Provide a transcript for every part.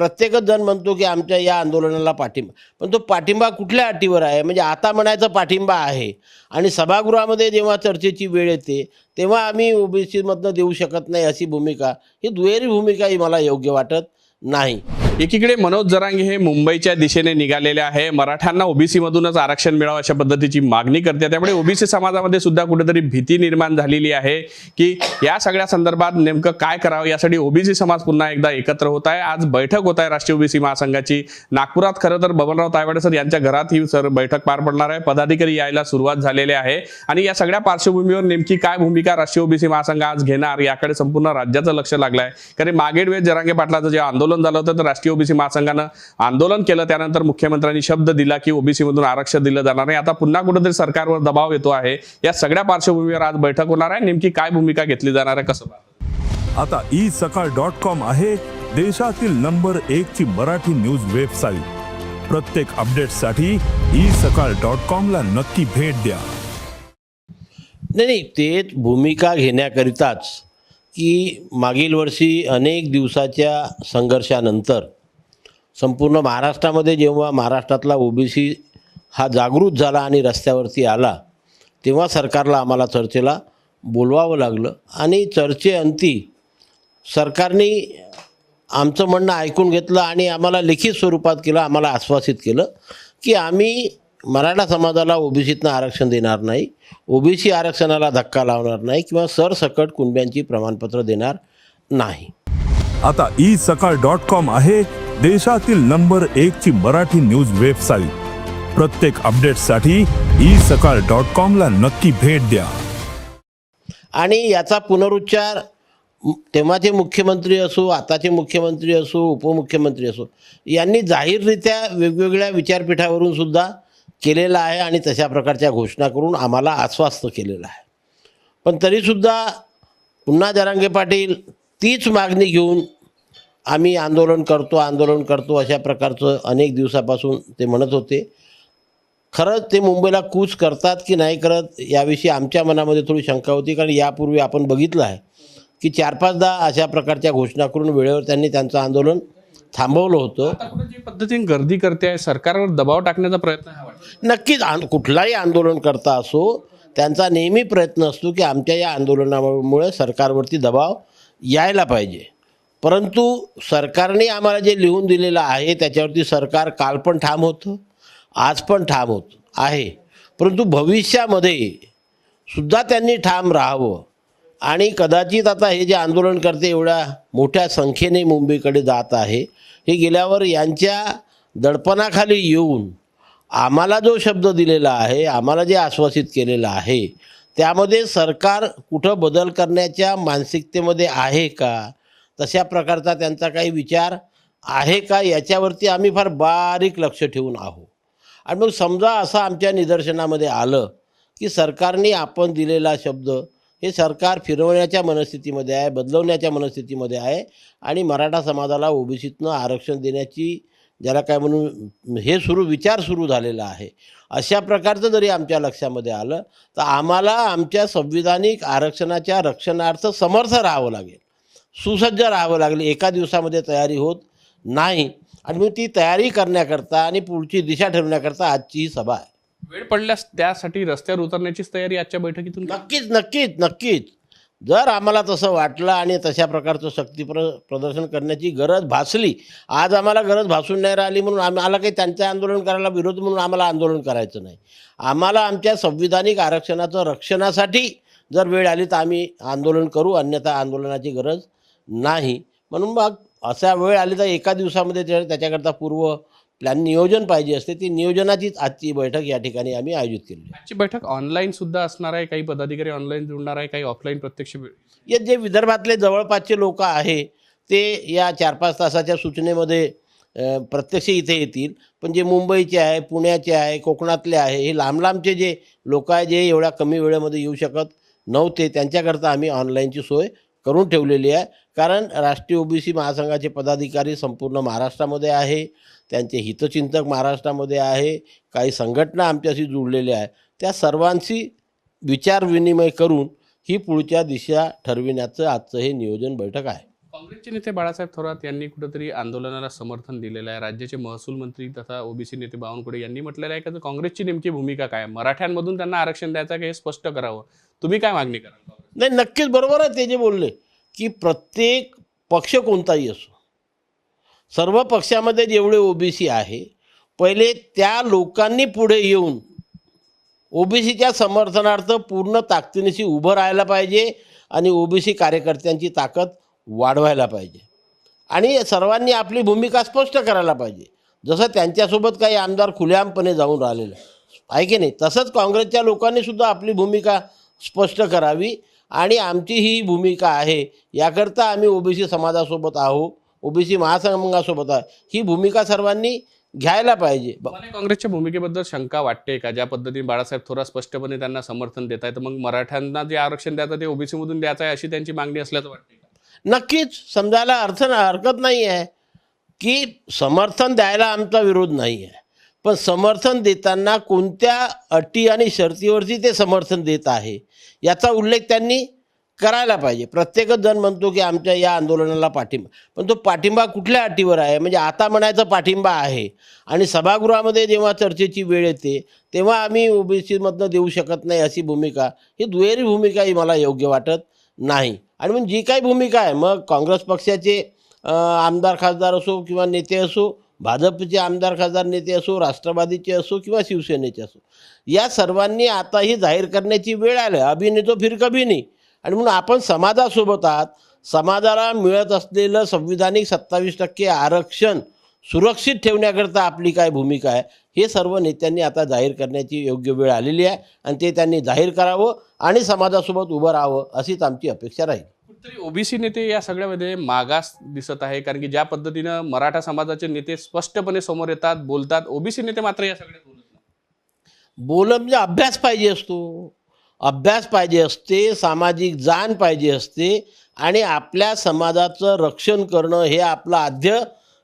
प्रत्येकच जण म्हणतो की आमच्या या आंदोलनाला पाठिंबा. पण तो पाठिंबा कुठल्या अटीवर आहे? म्हणजे आता म्हणायचं पाठिंबा आहे. आणि सभागृहामध्ये जेव्हा चर्चेची वेळ येते तेव्हा आम्ही ओबीसीमधनं देऊ शकत नाही अशी भूमिका. ही दुहेरी भूमिका ही मला योग्य वाटत नाही. एकीकडे मनोज जरांगे हे मुंबईच्या दिशेने निघालेले आहे. मराठ्यांना ओबीसी मधूनच आरक्षण मिळावं अशा पद्धतीची मागणी करते. त्यामुळे ओबीसी समाजामध्ये सुद्धा कुठेतरी भीती निर्माण झालेली आहे की या सगळ्या संदर्भात नेमकं काय करावं? यासाठी ओबीसी समाज पुन्हा एकदा एकत्र होत आहे. आज बैठक होत आहे राष्ट्रीय ओबीसी महासंघाची. नागपुरात खरं तर बबनराव तायवाडे सर यांच्या घरात ही सर बैठक पार पडणार आहे. पदाधिकारी यायला सुरुवात झालेली आहे. आणि या सगळ्या पार्श्वभूमीवर नेमकी काय भूमिका राष्ट्रीय ओबीसी महासंघ आज घेणार? याकडे संपूर्ण राज्याचं लक्ष लागलं आहे कारण मागेड वेळेस जरांगे पाटलाचं जे आंदोलन झालं होतं तर राष्ट्रीय ओबीसी महासंघानं आंदोलन केलं. त्यानंतर मुख्यमंत्र्यांनी शब्द दिला की ओबीसी मधून आरक्षण दिलं जाणार नाही. आता पुन्हा कुठेतरी सरकारवर दबाव येतो आहे. या सगळ्या पार्श्वभूमीवर आज बैठक होणार आहे. नेमकी काय भूमिका घेतली जाणार आहे कसं? आता ई सकाळ डॉट कॉम आहे. देशातील नंबर एक ची मराठी न्यूज वेबसाईट प्रत्येक अपडेटसाठी ई सकाळ डॉट कॉम ला नक्की भेट द्या. नाही नाही ते भूमिका घेण्याकरिताच की मागील वर्षी अनेक दिवसाच्या संघर्षानंतर संपूर्ण महाराष्ट्रामध्ये जेव्हा महाराष्ट्रातला ओबीसी हा जागृत झाला आणि रस्त्यावरती आला तेव्हा सरकारला आम्हाला चर्चेला बोलवावं लागलं. आणि चर्चेअंती सरकारने आमचं म्हणणं ऐकून घेतलं आणि आम्हाला लिखित स्वरूपात केलं आम्हाला आश्वासित केलं की आम्ही मराठा समाजाला ओबीसीतनं आरक्षण देणार नाही ओबीसी आरक्षणाला धक्का लावणार नाही किंवा सरसकट कुणब्यांची प्रमाणपत्र देणार नाही. आता ई सकाळ डॉट कॉम आहे. देशातील नंबर एक ची मराठी न्यूज वेबसाईट. प्रत्येक अपडेटसाठी ई सकाळ डॉट कॉम ला नक्की भेट द्या. आणि याचा पुनरुच्चार तेव्हाचे मुख्यमंत्री असो आताचे मुख्यमंत्री असो उपमुख्यमंत्री असो यांनी जाहीररित्या वेगवेगळ्या विचारपीठावरून सुद्धा केलेला आहे आणि तशा प्रकारच्या घोषणा करून आम्हाला आश्वस्त केलेलं आहे. पण तरीसुद्धा पुन्हा जरांगे पाटील तीच मागणी घेऊन आम्ही आंदोलन करतो आंदोलन करतो अशा प्रकारचं अनेक दिवसापासून ते म्हणत होते. खरंच ते मुंबईला कूच करतात की नाही करत याविषयी आमच्या मनामध्ये थोडी शंका होती. कारण यापूर्वी आपण बघितलं आहे की चार पाचदा अशा प्रकारच्या घोषणा करून वेळेवर त्यांनी त्यांचं आंदोलन थांबवलं होतं. पद्धतीने गर्दी करते आहे सरकारवर दबाव टाकण्याचा प्रयत्न नक्कीच आन कुठलाही आंदोलनकर्ता असो त्यांचा नेहमी प्रयत्न असतो की आमच्या या आंदोलनामुळे सरकारवरती दबाव यायला पाहिजे. परंतु सरकारने आम्हाला जे लिहून दिलेलं आहे त्याच्यावरती सरकार काल पण ठाम होतं आज पण ठाम होत आहे. परंतु भविष्यामध्ये सुद्धा त्यांनी ठाम राहावं. आणि कदाचित आता हे जे आंदोलनकर्ते एवढ्या मोठ्या संख्येने मुंबईकडे जात आहे हे गेल्यावर यांच्या दडपणाखाली येऊन आम्हाला जो शब्द दिलेला आहे आम्हाला जे आश्वासित केलेलं आहे त्यामध्ये सरकार कुठं बदल करण्याच्या मानसिकतेमध्ये आहे का? तशा प्रकारचा त्यांचा काही विचार आहे का? याच्यावरती आम्ही फार बारीक लक्ष ठेवून आहो आणि मग समजा असं आमच्या निदर्शनामध्ये आलं की सरकारने आपण दिलेला शब्द हे सरकार फिरवण्याच्या मनस्थितीमध्ये आहे बदलवण्याच्या मनस्थितीमध्ये आहे आणि मराठा समाजाला ओबीसीतनं आरक्षण देण्याची ज्याला काय म्हणून हे सुरू विचार सुरू झालेला आहे. अशा प्रकारचं जरी आमच्या लक्षामध्ये आलं तर आम्हाला आमच्या संविधानिक आरक्षणाच्या रक्षणार्थ समर्थ राहावं लागेल. सुसज्ज राहावं लागेल. एका दिवसामध्ये तयारी होत नाही. आणि मग ती तयारी करण्याकरता आणि पुढची दिशा ठरवण्याकरता आजची ही सभा आहे. वेळ पडल्यास त्यासाठी रस्त्यावर उतरण्याचीच तयारी आजच्या बैठकीतून? नक्कीच नक्कीच नक्कीच. जर आम्हाला तसं वाटलं आणि तशा प्रकारचं शक्ती प्र प्रदर्शन करण्याची गरज भासली आज आम्हाला गरज भासून नाही राहिली म्हणून आम्हाला काही त्यांचं आंदोलन करायला विरोध म्हणून आम्हाला आंदोलन करायचं नाही. आम्हाला आमच्या संविधानिक आरक्षणाचं रक्षणासाठी जर वेळ आली तर आम्ही आंदोलन करू अन्यथा आंदोलनाची गरज नाही. म्हणून मग असा वेळ आली तर एका दिवसामध्ये त्या- त्याच्याकरता पूर्व प्लॅन नियोजन पाहिजे असते. ती नियोजनाचीच आजची बैठक या ठिकाणी आम्ही आयोजित केली आहे. आजची बैठक ऑनलाईन सुद्धा असणार आहे? काही पदाधिकारी ऑनलाईन जुळणार आहे? काही ऑफलाईन प्रत्यक्ष या जे विदर्भातले जवळपासचे लोक आहे ते या चार पाच तासाच्या सूचनेमध्ये प्रत्यक्ष इथे येतील. पण जे मुंबईचे आहे पुण्याचे आहे कोकणातले आहे हे लांब लांबचे जे लोक आहे जे एवढ्या कमी वेळेमध्ये येऊ शकत नव्हते त्यांच्याकरता आम्ही ऑनलाईनची सोय करून ठेवलेली आहे. कारण राष्ट्रीय ओबीसी महासंघाचे पदाधिकारी संपूर्ण महाराष्ट्रामध्ये आहे. त्यांचे हितचिंतक महाराष्ट्रामध्ये आहे. काही संघटना आमच्याशी जुळलेल्या आहे त्या सर्वांशी विचारविनिमय करून ही पुढच्या दिशा ठरविण्याचं आजचं हे नियोजन बैठक आहे. काँग्रेसचे नेते बाळासाहेब थोरात यांनी कुठेतरी आंदोलनाला समर्थन दिलेलं आहे. राज्याचे महसूल मंत्री तथा ओबीसी नेते बावनकुळे यांनी म्हटलेलं आहे की? काँग्रेसची नेमकी भूमिका काय मराठ्यांमधून त्यांना आरक्षण द्यायचं का हे स्पष्ट करावं? तुम्ही काय मागणी कराल नाही नक्कीच बरोबर आहे ते जे बोलले की प्रत्येक पक्ष कोणताही असो सर्व पक्षामध्ये जेवढे ओबीसी आहे पहिले त्या लोकांनी पुढे येऊन ओबीसीच्या समर्थनार्थ पूर्ण ताकदीनिशी उभं राहायला पाहिजे आणि ओबीसी कार्यकर्त्यांची ताकद वाढवायला पाहिजे. आणि सर्वांनी आपली भूमिका स्पष्ट करायला पाहिजे. जसं त्यांच्यासोबत काही आमदार खुलेआमपणे जाऊन राहिलेलं आहे की नाही? तसंच काँग्रेसच्या लोकांनी सुद्धा आपली भूमिका स्पष्ट करावी आणि आमची ही भूमिका आहे. याकरता आम्ही ओबीसी समाजासोबत आहो ओबीसी महासंघासोबत आहे. ही भूमिका सर्वांनी घ्यायला पाहिजे. काँग्रेसच्या भूमिकेबद्दल शंका वाटते का? ज्या पद्धतीने बाळासाहेब थोरात स्पष्टपणे त्यांना समर्थन देत आहे तर मग मराठ्यांना जे आरक्षण द्यायचं ते ओबीसीमधून द्यायचं आहे अशी त्यांची मागणी असल्याचं वाटते नक्कीच समजायला अर्थ हरकत नाही आहे की समर्थन द्यायला आमचा विरोध नाही आहे. पण समर्थन देताना कोणत्या अटी आणि शर्तीवरती ते समर्थन देत आहे याचा उल्लेख त्यांनी करायला पाहिजे. प्रत्येकच जण म्हणतो की आमच्या या आंदोलनाला पाठिंबा पण तो पाठिंबा कुठल्या अटीवर आहे? म्हणजे आता म्हणायचं पाठिंबा आहे आणि सभागृहामध्ये जेव्हा चर्चेची वेळ येते तेव्हा आम्ही ओबीसीमधनं देऊ शकत नाही अशी भूमिका. ही दुहेरी भूमिका ही मला योग्य वाटत नाही. आणि मग जी काही भूमिका आहे मग काँग्रेस पक्षाचे आमदार खासदार असो किंवा नेते असो भाजपचे आमदार खासदार नेते असो राष्ट्रवादीचे असो किंवा शिवसेनेचे असो या सर्वांनी आता ही जाहीर करण्याची वेळ आली अभिनेतो तो फिर कभी नाही. आणि म्हणून आपण समाजासोबत आहात. समाजाला मिळत असलेलं संविधानिक सत्तावीस टक्के आरक्षण सुरक्षित ठेवण्याकरता आपली काय भूमिका आहे? हे सर्व नेत्यांनी आता जाहीर करण्याची योग्य वेळ आलेली आहे आणि ते त्यांनी जाहीर करावं आणि समाजासोबत उभं राहावं अशीच आमची अपेक्षा राहील. कुठेतरी ओबीसी नेते या सगळ्यामध्ये मागास दिसत आहे कारण की ज्या पद्धतीनं मराठा समाजाचे नेते स्पष्टपणे समोर येतात बोलतात ओबीसी नेते मात्र या सगळ्यात बोलत नाही बोलणं म्हणजे अभ्यास पाहिजे असतो. अभ्यास पाहिजे असते सामाजिक जाण पाहिजे असते आणि आपल्या समाजाचं रक्षण करणं हे आपलं आद्य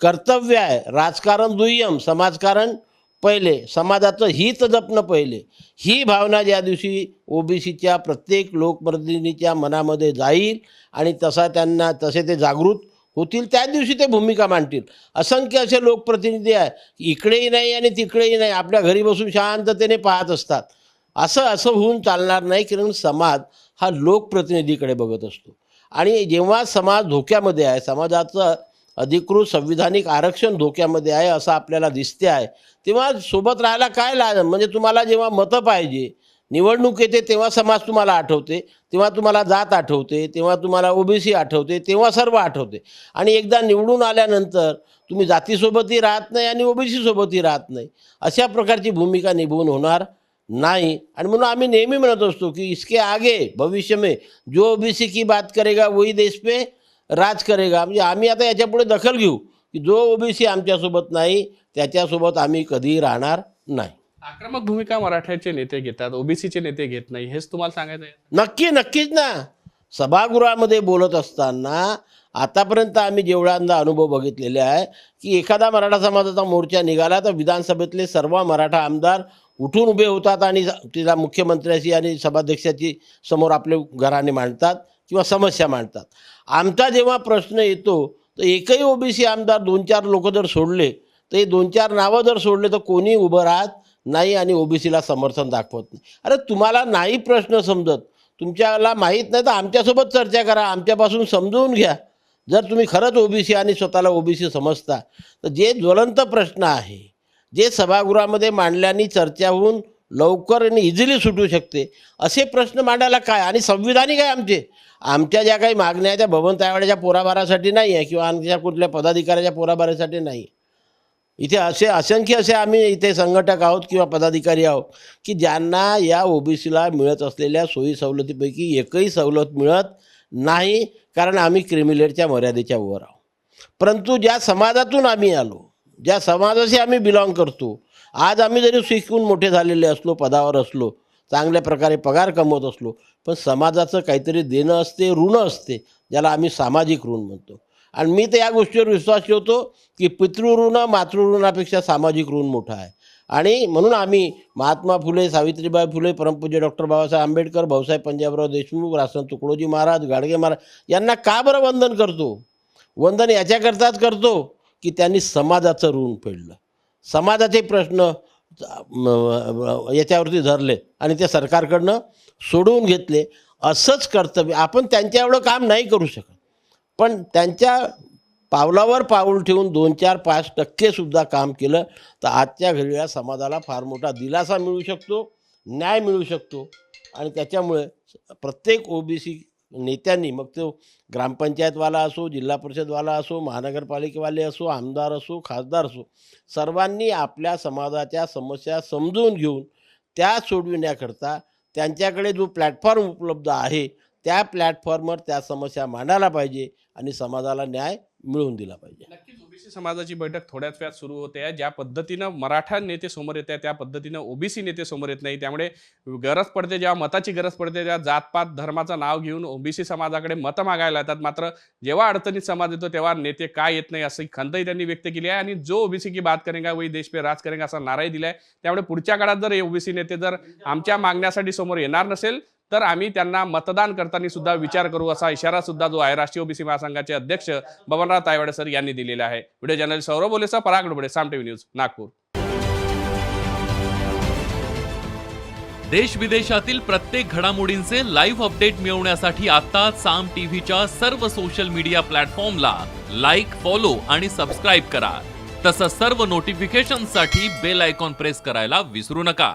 कर्तव्य आहे. राजकारण दुय्यम समाजकारण पहिले समाजाचं हित जपणं पहिले. ही भावना ज्या दिवशी ओबीसीच्या प्रत्येक लोकप्रतिनिधीच्या मनामध्ये जाईल आणि तसा त्यांना तसे ते जागृत होतील त्या दिवशी ते भूमिका मांडतील. असंख्य असे लोकप्रतिनिधी आहे इकडेही नाही आणि तिकडेही नाही. आपल्या घरी बसून शांततेने पाहत असतात. असं असं होऊन चालणार नाही कारण समाज हा लोकप्रतिनिधीकडे बघत असतो. आणि जेव्हा समाज धोक्यामध्ये आहे समाजाचं अधिकृत संविधानिक आरक्षण धोक्यामध्ये आहे असं आपल्याला दिसते आहे. तेव्हा सोबत राहायला काय ला म्हणजे तुम्हाला जेव्हा मतं पाहिजे निवडणूक येते तेव्हा समाज तुम्हाला आठवते तेव्हा तुम्हाला जात आठवते तेव्हा तुम्हाला ओबीसी आठवते तेव्हा सर्व आठवते. आणि एकदा निवडून आल्यानंतर तुम्ही जातीसोबतही राहत नाही आणि ओबीसीसोबतही राहत नाही. अशा प्रकारची भूमिका निभवून होणार नाही. आणि म्हणून आम्ही नेहमी म्हणत असतो की इसके आगे भविष्य में जो ओबीसी की बात करेगा वही देश पे राज करेगा. म्हणजे आम्ही आता याच्यापुढे दखल घेऊ. की जो ओबीसी आमच्यासोबत नाही त्याच्यासोबत आम्ही कधीही राहणार नाही. आक्रमक भूमिका मराठ्याचे नेते घेतात ओबीसीचे नेते घेत नाही हेच तुम्हाला सांगायचं आहे? नक्की नक्कीच ना. सभागृहामध्ये बोलत असताना आतापर्यंत आम्ही जेवढ्यांदा अनुभव बघितलेले आहे की एखादा मराठा समाजाचा मोर्चा निघाला तर विधानसभेतले सर्व मराठा आमदार उठून उभे होतात आणि तिला मुख्यमंत्र्याशी आणि सभाध्यक्षाची समोर आपले घराने मांडतात किंवा समस्या मांडतात. आमचा जेव्हा प्रश्न येतो तर एकही ओबीसी आमदार दोन चार लोक जर सोडले तर हे दोन चार नावं जर सोडले तर कोणी उभं राहत नाही आणि ओबीसीला समर्थन दाखवत नाही. अरे तुम्हाला नाही प्रश्न समजत. तुमच्याला माहीत नाही तर आमच्यासोबत चर्चा करा. आमच्यापासून समजून घ्या. जर तुम्ही खरंच ओबीसी आणि स्वतःला ओबीसी समजता तर जे ज्वलंत प्रश्न आहे जे सभागृहामध्ये मांडल्याने चर्चा होऊन लवकर आणि इझिली सुटू शकते. असे प्रश्न मांडायला काय? आणि संविधानिक आहे आमचे? आमच्या ज्या काही मागण्या आहेत त्या भवन तायवाड्याच्या पोराबारासाठी नाही आहे किंवा आमच्या कुठल्या पदाधिकाऱ्याच्या पोराबारासाठी नाही इथे असे असंख्य असे आम्ही इथे संघटक आहोत किंवा पदाधिकारी आहोत की ज्यांना या ओबीसीला मिळत असलेल्या सोयी सवलतीपैकी एकही सवलत मिळत नाही कारण आम्ही क्रिमिलेटच्या मर्यादेच्या वर आहोत. परंतु ज्या समाजातून आम्ही आलो ज्या समाजाशी आम्ही बिलॉंग करतो आज आम्ही जरी शिकून मोठे झालेले असलो पदावर असलो चांगल्या प्रकारे पगार कमवत असलो पण समाजाचं काहीतरी देणं असते ऋण असते ज्याला आम्ही सामाजिक ऋण म्हणतो. आणि मी तर या गोष्टीवर विश्वास ठेवतो की पितृऋण मातृऋणापेक्षा सामाजिक ऋण मोठं आहे. आणि म्हणून आम्ही महात्मा फुले सावित्रीबाई फुले परमपूज्य डॉक्टर बाबासाहेब आंबेडकर भाऊसाहेब पंजाबराव देशमुख रासन तुकडोजी महाराज गाडगे महाराज यांना का बरं वंदन करतो? वंदन याच्याकरताच करतो की त्यांनी समाजाचं ऋण फेडलं. समाजाचे प्रश्न याच्यावरती धरले आणि ते सरकारकडनं सोडवून घेतले असंच कर्तव्य. आपण त्यांच्या एवढं काम नाही करू शकत. पण त्यांच्या पावलावर पाऊल ठेवून दोन चार पाच टक्केसुद्धा काम केलं तर आजच्या घडीला समाजाला फार मोठा दिलासा मिळू शकतो न्याय मिळू शकतो. आणि त्याच्यामुळे प्रत्येक ओबीसी नेत्यांनी मग तो ग्रामपंचायतवाला असो जिल्हा परिषदवाला असो महानगरपालिकेवाले असो आमदार असो खासदार असो सर्वांनी आपल्या समाजाच्या समस्या समजून घेऊन त्या सोडविण्याकरता त्यांच्याकडे जो प्लॅटफॉर्म उपलब्ध आहे त्या प्लॅटफॉर्मवर त्या समस्या मांडायला पाहिजे. आणि समाजाला न्याय मिळवून दिला पाहिजे. नक्कीच ओबीसी समाजाची बैठक थोड्याच वेळात सुरू होते. आहे ज्या पद्धतीनं मराठा नेते समोर येत आहे त्या पद्धतीनं ओबीसी नेते समोर येत नाही त्यामुळे गरज पडते जेव्हा मताची गरज पडते तेव्हा जातपात धर्माचं नाव घेऊन ओबीसी समाजाकडे मतं मागायला येतात. मात्र जेव्हा अडचणीत समाज येतो तेव्हा नेते काय येत नाही अशी खंतही त्यांनी व्यक्त केली आहे. आणि जो ओबीसी की बात करेगा वही देश पे राज करेगा असा नाराही दिलाय. त्यामुळे पुढच्या काळात जर ओबीसी नेते जर आमच्या मागण्यासाठी समोर येणार नसेल तर आम्ही त्यांना मतदान करताना सुद्धा विचार करू असा इशारा सुद्धा जो आहे राष्ट्रीय ओबीसी महासंघाचे अध्यक्ष बबनराव तायवाडे सर यांनी दिलेला आहे. व्हिडिओ जर्नलिस्ट सौरभ बोलेचा पराग डोबळे साम टीव्ही न्यूज नागपूर. देश विदेशातील प्रत्येक घडामोडींचे लाईव्ह अपडेट मिळवण्यासाठी आता साम टीव्हीच्या सर्व सोशल मीडिया प्लॅटफॉर्मला लाईक फॉलो आणि सबस्क्राईब करा. तसंच सर्व नोटिफिकेशनसाठी बेल आयकॉन प्रेस करायला विसरू नका.